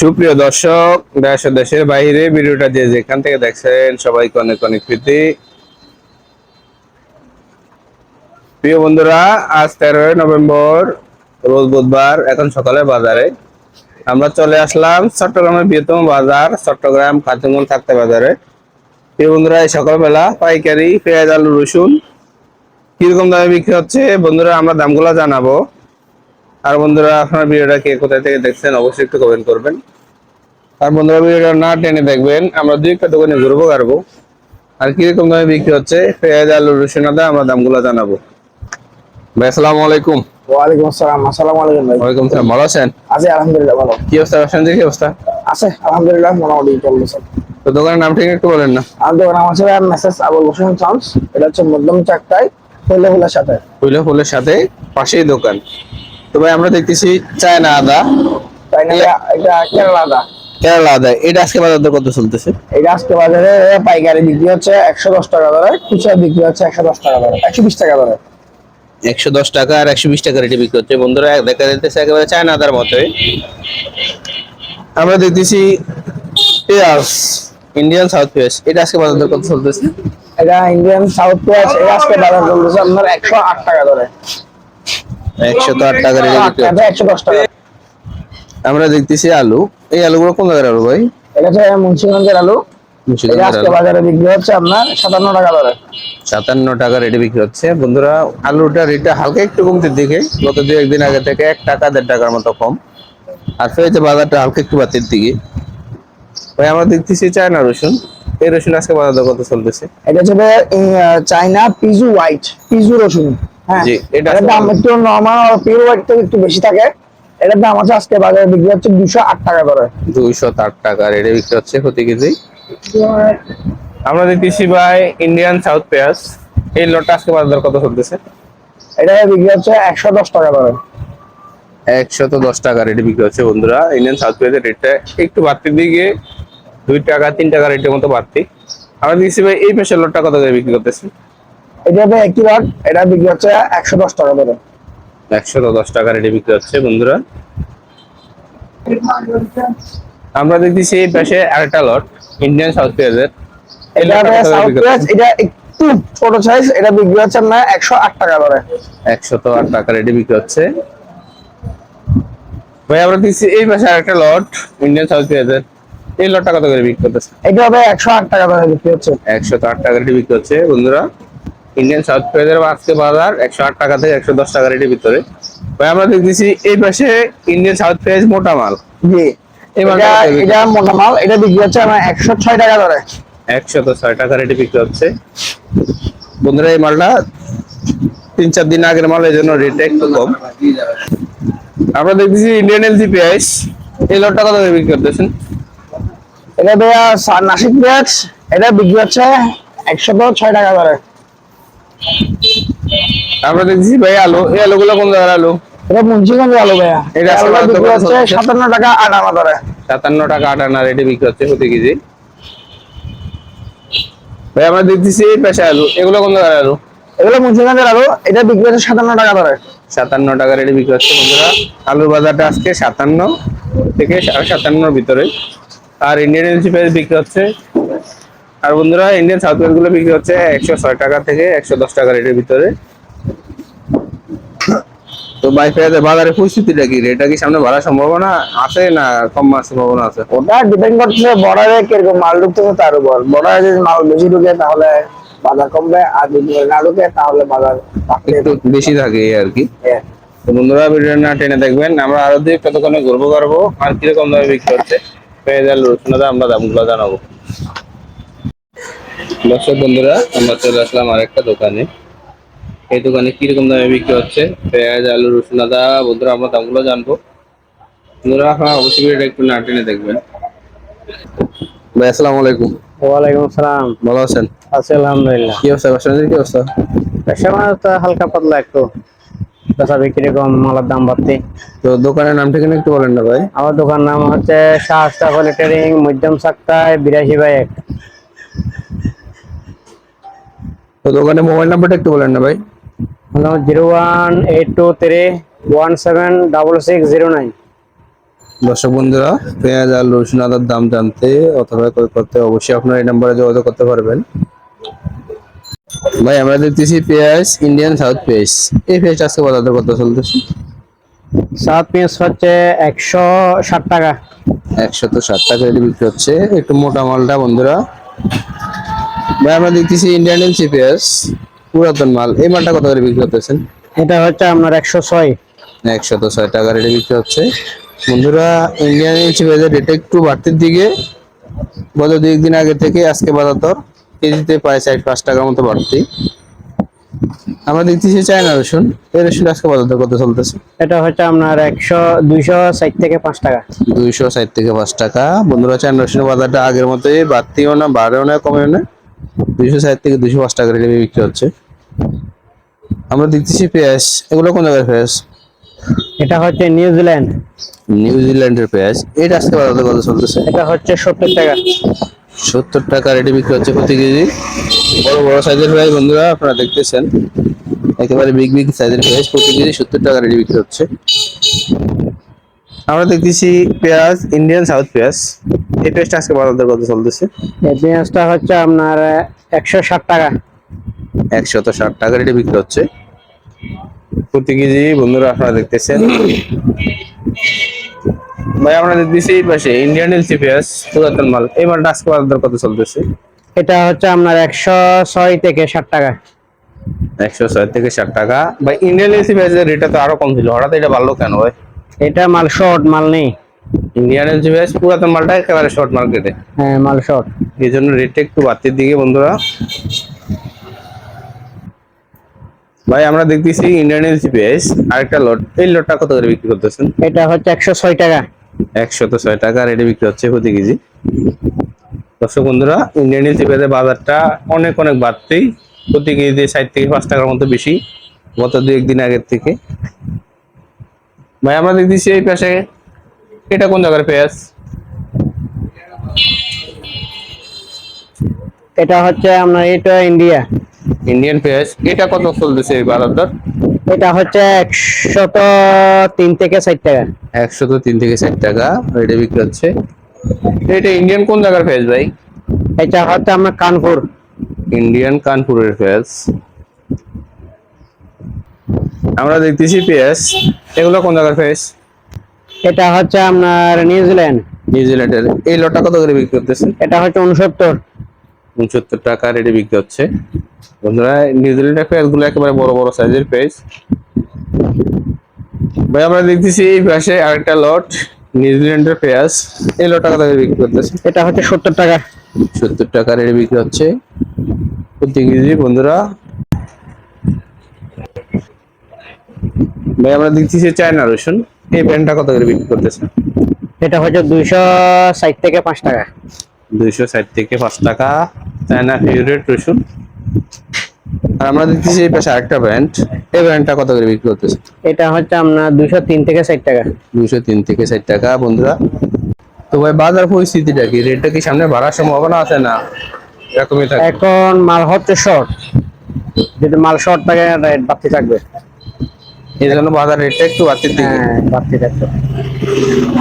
সুপ্রিয় দর্শক, দেশ দেশের বাইরে ভিডিওটা যে যেখান থেকে দেখছেন সবাইকে অনেক অনেক প্রীতি। প্রিয় বন্ধুরা, আজ তেরোই নভেম্বর, রোজ বুধবার, এখন সকালে বাজারে। আমরা চলে আসলাম চট্টগ্রামের বৃহত্তম বাজার, চট্টগ্রাম কাতিমন থাকতে বাজারে। প্রিয় বন্ধুরা, এই সকালবেলা পাইকারি, পেঁয়াজ, আলু, রসুন কীরকম দামে বিক্রি হচ্ছে? বন্ধুরা, আমরা দামগুলো জানাব। আর বন্ধুরা আপনার ভিডিওটা কে কোথায় থেকে দেখছেন অবশ্যই একটু কমেন্ট করবেন। আর বন্ধুরা ভিডিওটা না টেনে দেখবেন আমরা দুই একটা দোকানে ঘুরবো গাড়বো আর কীরকম দামে বিক্রি হচ্ছে পেঁয়াজ আলু রসুন আদা আমরা দামগুলো জানাব। ভাই আসসালামু আলাইকুম। ওয়ালাইকুম আসসালাম। আসসালামু আলাইকুম ভাই। ওয়ালাইকুম সালাম ভালো আছেন? আছে আলহামদুলিল্লাহ ভালো। কি অবস্থা ব্যবসার কি অবস্থা? আছে আলহামদুলিল্লাহ মোটামুটি চলতেছে তো দোকানের নাম ঠিক একটু বলেন না। আমার দোকান আমার ছিল মেসেজ আবুল হোসেন চান্স এটা হচ্ছে মধ্যম চাকটায় হইলে ফুলের সাথে। ফুলে ফুলের সাথে পাশেই দোকান। তো ভাই আমরা দেখতেছি চায়না আদা। এটা কেরালা আদা। কেরালা আদা এটা আজকে বাজার দর কত চলতেছে? এটা আজকে বাজারে পাইকারি বিক্রি হচ্ছে একশো দশ টাকা খুচরা বিক্রি হচ্ছে একশো দশ টাকা ধরে একশো বিশ টাকা ধরে একশো দশ টাকা আর একশো বিশ টাকা রেটে বিক্রি হচ্ছে। বন্ধুরা দেখা একেবারে চায়না আদার মতোই আমরা দেখতেছি পেঁয়াজ ইন্ডিয়ান সাউথ পেঁয়াজ এটা আজকে বাজার দর কত চলতেছে? এটা ইন্ডিয়ান সাউথ পেঁয়াজ এটা আজকে বাজার চলতেছে আপনার একশো আট টাকা ধরে একশো তো আট টাকা রেটে বিক্রি একশো দশ টাকা। আমরা দেখতেছি আলু। এই আলুগুলো কোন জায়গার আলু ভাই? এটা হচ্ছে মুন্সিগঞ্জের আলু। আজকে বাজারে বিক্রি হচ্ছে আপনার সাতান্ন টাকা সাতান্ন টাকা রেটে বিক্রি হচ্ছে। বন্ধুরা আলুটা রেটটা হালকা একটু দিকে গত দু একদিন আগে থেকে এক টাকা দেড় টাকার মতো কম। আর ফেরতে বাজারটা হালকা একটু বাতির দিকে। ভাই আমরা দেখতেছি চায়না রসুন। এই রসুন আজকে বাজার দর কত চলতেছে? এটা হচ্ছে চাইনা পিজু হোয়াইট পিজু রসুন। জি, এটা দাম একটু নর্মাল আর পিওর হোয়াইট থেকে একটু বেশি থাকে। এটার দাম আছে আজকে বাজারে বিক্রি হচ্ছে দুশো আট টাকা করে। দুইশো আট টাকা রেটে বিক্রি হচ্ছে প্রতি কেজি? আমরা দেখতেছি ভাই ইন্ডিয়ান সাউথ পেঁয়াজ এই লটটা আজকে বাজার কত চলতেছে? এটা বিক্রি হচ্ছে একশো দশ টাকা করে। একশত দশ টাকা রেটে বিক্রি হচ্ছে বন্ধুরা। ইন্ডিয়ান সাউথ পেঁয়াজের রেটটা একটু বাড়তির দিকে দুই টাকা তিন টাকা রেটের মতো বাড়তি। আমরা দেখছি ভাই এই পেশার লটটা কত করে বিক্রি করতেছে? এটা হবে একই রড এটা বিক্রি হচ্ছে একশো দশ টাকা করে। একশত দশ টাকা রেটে বিক্রি হচ্ছে বন্ধুরা। আমরা দেখতেছি এই পাশে আরেকটা লট ইন্ডিয়ান সাউথ পেঁয়াজের এটা করে সাউথ পেঁয়াজ? এটা একটু ছোট সাইজ এটা বিক্রি হচ্ছে আপনার একশো আট টাকা করে। একশত আট টাকা রেটে বিক্রি হচ্ছে। ভাই আমরা দেখছি এই পাশে আরেকটা লট ইন্ডিয়ান সাউথ পেঁয়াজের এই লটটা কত করে বিক্রি করতেছে? এটা হবে একশো আট টাকা করে বিক্রি হচ্ছে। একশো আট টাকা রেটে বিক্রি হচ্ছে বন্ধুরা। ইন্ডিয়ান সাউথ পেঁয়াজের আজকে বাজার একশো আট টাকা থেকে একশো দশ টাকা রেটের ভিতরে। ভাই আমরা দেখতেছি এই পাশে ইন্ডিয়ান সাউথ পেঁয়াজ মোটা মাল। জি। এটা এটা মোটা মাল। এটা বিক্রি হচ্ছে আমার একশো ছয় টাকা ধরে। একশো তো ছয় টাকা রেটে বিক্রি হচ্ছে। বন্ধুরা এই মালটা তিন চার দিন আগের মাল এই জন্য রেটটা একটু কম। আমরা দেখতেছি ইন্ডিয়ান এলজি পেঁয়াজ এই লটটা কত করে বিক্রি করতেছেন? এটা ভাইয়া নাসিক পেঁয়াজ এটা বিক্রি হচ্ছে একশো ছয় টাকা করে আমরা দেখতেছি ভাই আলু এই আলুগুলো কোন জায়গার আলু? এটা আলু ভাইয়া। এটা? সাতান্ন টাকা আট আনা ধরে। সাতান্ন টাকা আটান্ন রেটে বিক্রি হচ্ছে প্রতি কেজি। ভাই আমরা দেখতেছি এই পেশা আলু এগুলো কোন জায়গার আলু? এগুলো মুন্সিগঞ্জের আলু এটা বিক্রি হচ্ছে সাতান্ন টাকা ধরে। সাতান্ন টাকা রেটে বিক্রি হচ্ছে বন্ধুরা আলুর বাজারটা আজকে সাতান্ন থেকে সাড়ে সাতান্নর ভিতরে। আর ইন্ডিয়ান এলসি বিক্রি হচ্ছে আর বন্ধুরা ইন্ডিয়ান সাউথগুলো বিক্রি হচ্ছে একশো ছয় টাকা থেকে একশো দশ টাকা রেটের ভিতরে। তো বাই পেঁয়াজের বাজারের পরিস্থিতিটা কি? এটা কি সামনে বাড়ার সম্ভাবনা আছে না কম মার সম্ভাবনা আছে? ওটা ডিপেন্ড করছে বর্ডারে কীরকম মাল ঢুকতেছে তার উপর। বর্ডারে যদি মাল বেশি ঢুকে তাহলে বাজার কমবে আর যদি না ঢুকে তাহলে বাজার একটু বেশি থাকে আর কি। তো বন্ধুরা ভিডিও না টেনে দেখবেন আমরা আরও দিয়ে কতক্ষণে ঘুরবো করব আর কীরকম দামে বিক্রি হচ্ছে। পেঁয়াজ আর রসুন আমরা দামগুলো জানাব। দর্শক বন্ধুরা আমরা চলে আসলাম আরেকটা দোকানে। এই দোকানে কীরকম দামে বিক্রি হচ্ছে? পেঁয়াজ আলু রসুন আদা। বন্ধুরা আমরা দামগুলো জানব। বন্ধুরা আপনারা অবশ্যই ভিডিওটা একটু না টেনে দেখবেন। ভাই আসসালামু আলাইকুম। ওয়ালাইকুম আসসালাম ভালো আছেন? আছি আলহামদুলিল্লাহ। কি অবস্থা? ব্যবসার কি অবস্থা? ব্যবসা মানে তো হালকা পাতলা একটু। বেচা বিক্রি কম মালের দাম বাড়তি। তো দোকানের নাম ঠিকানা একটু বলেন না ভাই? আমার দোকান নাম হচ্ছে শাহ আশরাফ ট্রেডিং মধ্যম সাক্তায় বিরাশি বাই এক। তো দোকানের মোবাইল নাম্বারটা একটু বলেন না ভাই। Zero one eight two three one seven double six zero nine. দর্শক বন্ধুরা পেঁয়াজ আর রসুন আদার দাম জানতে অথবা করতে অবশ্যই আপনারা এই নাম্বারে যোগাযোগ করতে পারবেন। ভাই আমরা দেখতেছি পেঁয়াজ ইন্ডিয়ান সাউথ পেঁয়াজ এই পেঁয়াজটা আজকে বাজারে কত চলতেছে? সাত পেঁয়াজ হচ্ছে একশো ষাট টাকা। একশো তো ষাট টাকা বিক্রি হচ্ছে। একটু মোটা মালটা বন্ধুরা। ভাই আমরা দেখতেছি ইন্ডিয়ান এলসি পেঁয়াজ পুরাতন মাল। এই মালটা কত করে বিক্রি করতেছেন? এটা হচ্ছে আপনার একশো ছয়। একশত ছয় টাকা রেটে বিক্রি হচ্ছে। বন্ধুরা ইন্ডিয়ান এলসি পেঁয়াজের রেট একটু বাড়তির দিকে গত দুই দিন আগে থেকে আজকে বাজার দর কেজিতে প্রায় ষাট পাঁচ টাকার মতো বাড়তি। আমরা দেখতেছি চায়না রসুন। এই রসুন আজকে বাজার দর কত চলতেছে? এটা হচ্ছে আপনার একশো দুইশো ষাট থেকে পাঁচ টাকা। দুইশো ষাট থেকে পাঁচ টাকা। বন্ধুরা চায়না রসুনের বাজারটা আগের মতোই বাড়তিও না বাড়েও না কমেও না। দুইশো ষাট থেকে দুইশো পাঁচ টাকা রেটে বিক্রি হচ্ছে। আমরা দেখতেছি পেঁয়াজ। এগুলো কোন জায়গায় পেঁয়াজ? এটা হচ্ছে নিউজিল্যান্ড নিউজিল্যান্ডের পেঁয়াজ। এটা আজকে বাজার কত চলতেছে? এটা হচ্ছে সত্তর টাকা। সত্তর টাকা রেটে বিক্রি হচ্ছে প্রতি কেজি। বড় বড় সাইজের পেঁয়াজ বন্ধুরা আপনারা দেখতেছেন। একেবারে বিগ বিগ সাইজের পেঁয়াজ প্রতি কেজি সত্তর টাকা রেটে বিক্রি হচ্ছে। আমরা দেখতেছি পেঁয়াজ ইন্ডিয়ান সাউথ পেঁয়াজ। এই পেঁয়াজটা আজকে বাজার দর কত চলতেছে? এই পেঁয়াজটা হচ্ছে আপনার একশো ষাট টাকা। একশত ষাট টাকা রেটে বিক্রি হচ্ছে। প্রতি কেজি বন্ধুরা আপনারা দেখতেছেন। ভাই আমরা দেখতেছি এই পাশে ইন্ডিয়ান এলসি পেঁয়াজ পুরাতন মাল। এই মালটা আজকে বাজার দর কত চলতেছে? এটা হচ্ছে আপনার একশো ছয় থেকে ষাট টাকা। একশো ছয় থেকে ষাট টাকা। বা ইন্ডিয়ান এলসি পেঁয়াজের রেটটা তো আরও কম ছিল। হঠাৎ এটা বাড়লো কেন ভাই? এটা মাল শর্ট মাল নেই। ইন্ডিয়ান পেঁয়াজ পুরাতন মালটা একেবারে শর্ট মার্কেটে হ্যাঁ মাল শর্ট এই জন্য রেটটা একটু বাড়তির দিকে বন্ধুরা। ভাই আমরা দেখতেছি ইন্ডিয়ান এলসি আরেকটা লট এই লটটা কত করে বিক্রি করতেছেন? এটা হচ্ছে একশো ছয় টাকা। একশত ছয় টাকা রেটে বিক্রি হচ্ছে প্রতি কেজি। দর্শক বন্ধুরা ইন্ডিয়ান এলসি বাজারটা অনেক অনেক বাড়তি। প্রতি কেজিতে ষাট থেকে পাঁচ টাকার মতো বেশি। গত দু একদিন আগের থেকে। ভাই আমরা দেখতেছি এই পাশে এটা কোন জায়গার পেঁয়াজ? এটা হচ্ছে আপনার এটা ইন্ডিয়া। ইন্ডিয়ান পেঁয়াজ। এটা কত চলতেছে এই বাজার দর এটা হচ্ছে একশত তিন থেকে ষাট টাকা। একশত তিন থেকে ষাট টাকা রেটে বিক্রি হচ্ছে। এটা ইন্ডিয়ান কোন জায়গার পেঁয়াজ ভাই? এটা হচ্ছে আপনার কানপুর। ইন্ডিয়ান কানপুরের পেঁয়াজ। আমরা দেখতেছি পেঁয়াজ। এগুলো কোন জায়গার পেঁয়াজ? এটা হচ্ছে আপনার নিউজিল্যান্ড নিউজিল্যান্ডের এই লটটা কত করে বিক্রি করতেছে এটা হচ্ছে উনসত্তর উনসত্তর টাকা রেটে বিক্রি হচ্ছে। বন্ধুরা নিউজিল্যান্ডের পেঁয়াজগুলো একেবারে বড় বড় সাইজের পেঁয়াজ। ভাই আমরা দেখতেছি এই পাশে আরেকটা লট নিউজিল্যান্ডের পেঁয়াজ। এই লটটা কত করে বিক্রি করতেছে এটা হচ্ছে সত্তর টাকা। সত্তর টাকা রেটে বিক্রি হচ্ছে। প্রতি কেজি বন্ধুরা। ভাই আমরা দেখতেছি চায়না রসুন। এই প্যান্টটা কত করে বিক্রি করতেছে এটা হচ্ছে দুইশো ষাট থেকে পাঁচ টাকা। দুইশো ষাট থেকে পাঁচ টাকা চায়না ফেভারিট রসুন আর আমরা দেখতেছি এই পাশে আরেকটা ব্র্যান্ড এই ব্র্যান্ডটা কত করে বিক্রি করতেছে এটা হচ্ছে আপনার দুইশো তিন থেকে ষাট টাকা। দুইশো তিন থেকে ষাট টাকা বন্ধুরা। তো ভাই বাজার পরিস্থিতিটা কি? রেটটা কি সামনে বাড়ার সম্ভাবনা আছে না এরকমই থাকে এখন মাল হচ্ছে শর্ট যদি মাল শর্ট থাকে রেট বাড়তে থাকবে। এই জন্য বাজার রেটটা একটু বাড়তির দিকে। বাড়তি বাড়তে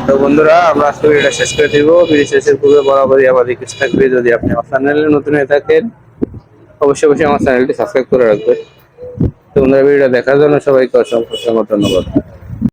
তো বন্ধুরা আমরা আজকে ভিডিওটা শেষ করে দিব। ভিডিও শেষের পূর্বে বরাবরই আবার রিকোয়েস্ট থাকবে যদি আপনি আমার চ্যানেলে নতুন হয়ে থাকেন অবশ্যই অবশ্যই আমার চ্যানেলটি সাবস্ক্রাইব করে রাখবেন। তো বন্ধুরা ভিডিওটা দেখার জন্য সবাইকে অসংখ্য অসংখ্য ধন্যবাদ।